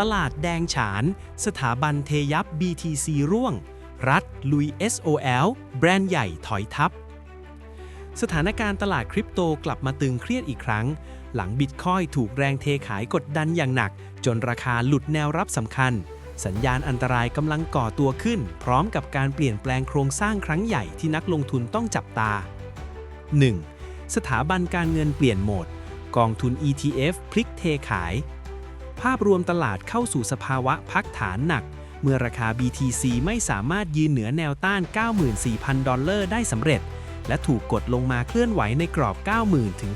ตลาดแดงฉาน สถาบันเทยับ BTC ร่วง รัฐลุย SOL แบรนด์ใหญ่ถอยทับ สถานการณ์ตลาดคริปโตกลับมาตึงเครียดอีกครั้ง หลังบิตคอยถูกแรงเทขายกดดันอย่างหนัก จนราคาหลุดแนวรับสำคัญ สัญญาณอันตรายกำลังก่อตัวขึ้น พร้อมกับการเปลี่ยนแปลงโครงสร้างครั้งใหญ่ที่นักลงทุนต้องจับตา 1. สถาบันการเงินเปลี่ยนโหมด กองทุน ETF พลิกเทขาย ภาพรวมตลาดเข้าสู่สภาวะพักฐานหนัก เมื่อราคา BTC ไม่สามารถยืนเหนือแนวต้าน 94,000 ดอลลาร์ได้สำเร็จ และถูกกดลงมาเคลื่อนไหวในกรอบ 90,000 ถึง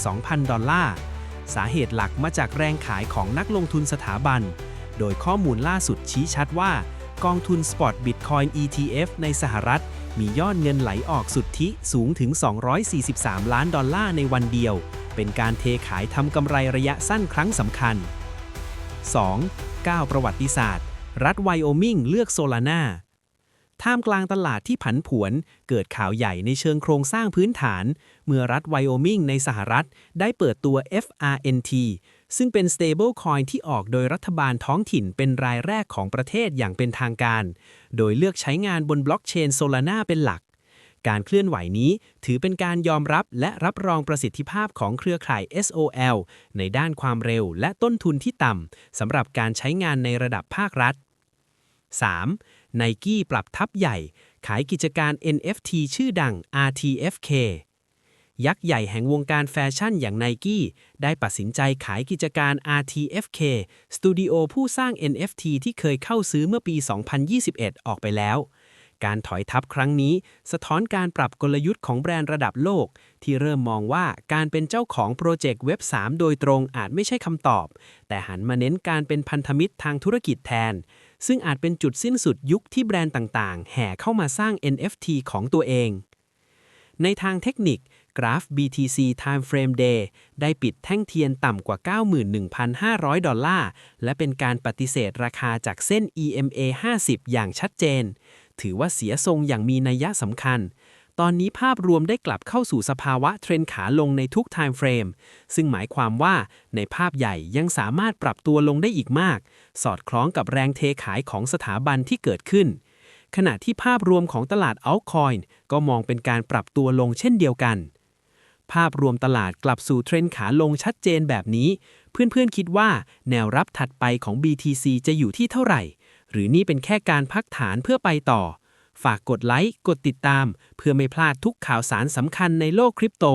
92,000 ดอลลาร์ สาเหตุหลักมาจากแรงขายของนักลงทุนสถาบัน โดยข้อมูลล่าสุดชี้ชัดว่ากองทุน Spot Bitcoin ETF ในสหรัฐ มียอดเงินไหลออกสุทธิสูงถึง 243 ล้านดอลลาร์ในวันเดียว เป็นการเทขายทำกำไรระยะสั้นครั้งสำคัญ 2. ก้าประวัติศาสตร์ รัฐไวโอมิงเลือกโซลาน่าท่ามกลางตลาดที่ผันผวน เกิดข่าวใหญ่ในเชิงโครงสร้างพื้นฐาน เมื่อรัฐไวโอมิงในสหรัฐ ได้เปิดตัว FRNT ซึ่งเป็น stablecoin ที่ออกโดยรัฐบาลท้องถิ่นเป็นรายแรกของประเทศอย่างเป็นทางการ โดยเลือกใช้งานบนบล็อกเชนโซลาน่าเป็นหลัก การเคลื่อนไหวนี้ถือเป็นการยอมรับและรับรองประสิทธิภาพของเครือข่าย SOL ในด้านความเร็วและต้นทุนที่ต่ำสำหรับการใช้งานในระดับภาครัฐ 3. ไนกี้ปรับทับใหญ่ ขายกิจการ NFT ชื่อดัง RTFK ยักษ์ใหญ่แห่งวงการแฟชั่นอย่างไนกี้ได้ตัดสินใจขายกิจการ RTFK สตูดิโอผู้สร้าง NFT ที่เคยเข้าซื้อเมื่อปี 2021 ออกไปแล้ว การถอยทับครั้งนี้ สะท้อนการปรับกลยุทธ์ของแบรนด์ระดับโลก ที่เริ่มมองว่าการเป็นเจ้าของโปรเจกต์เว็บ 3 โดยตรงอาจไม่ใช่คำตอบ แต่หันมาเน้นการเป็นพันธมิตรทางธุรกิจแทน ซึ่งอาจเป็นจุดสิ้นสุดยุคที่แบรนด์ต่างๆ แห่เข้ามาสร้าง NFT ของตัวเอง ในทางเทคนิคกราฟ BTC Time Frame Day ได้ปิดแท่งเทียนต่ำกว่า 91,500 ดอลลาร์ และเป็นการปฏิเสธราคาจากเส้น EMA 50 อย่างชัดเจน ถือว่าเสียทรงอย่างมีนัยยะสำคัญ ตอนนี้ภาพรวมได้กลับเข้าสู่สภาวะเทรนขาลงในทุก Time Frame ซึ่งหมายความว่าในภาพใหญ่ยังสามารถปรับตัวลงได้อีกมาก สอดคล้องกับแรงเทขายของสถาบันที่เกิดขึ้น ขณะที่ภาพรวมของตลาด altcoin ก็มองเป็นการปรับตัวลงเช่นเดียวกันภาพรวมตลาดกลับสู่เทรนขาลงชัดเจนแบบนี้ เพื่อนๆคิดว่าแนวรับถัดไปของ BTC จะอยู่ที่เท่าไหร่ หรือนี่เป็นแค่การพักฐานเพื่อไปต่อ ฝากกดไลค์ กดติดตาม เพื่อไม่พลาดทุกข่าวสารสำคัญในโลกคริปโต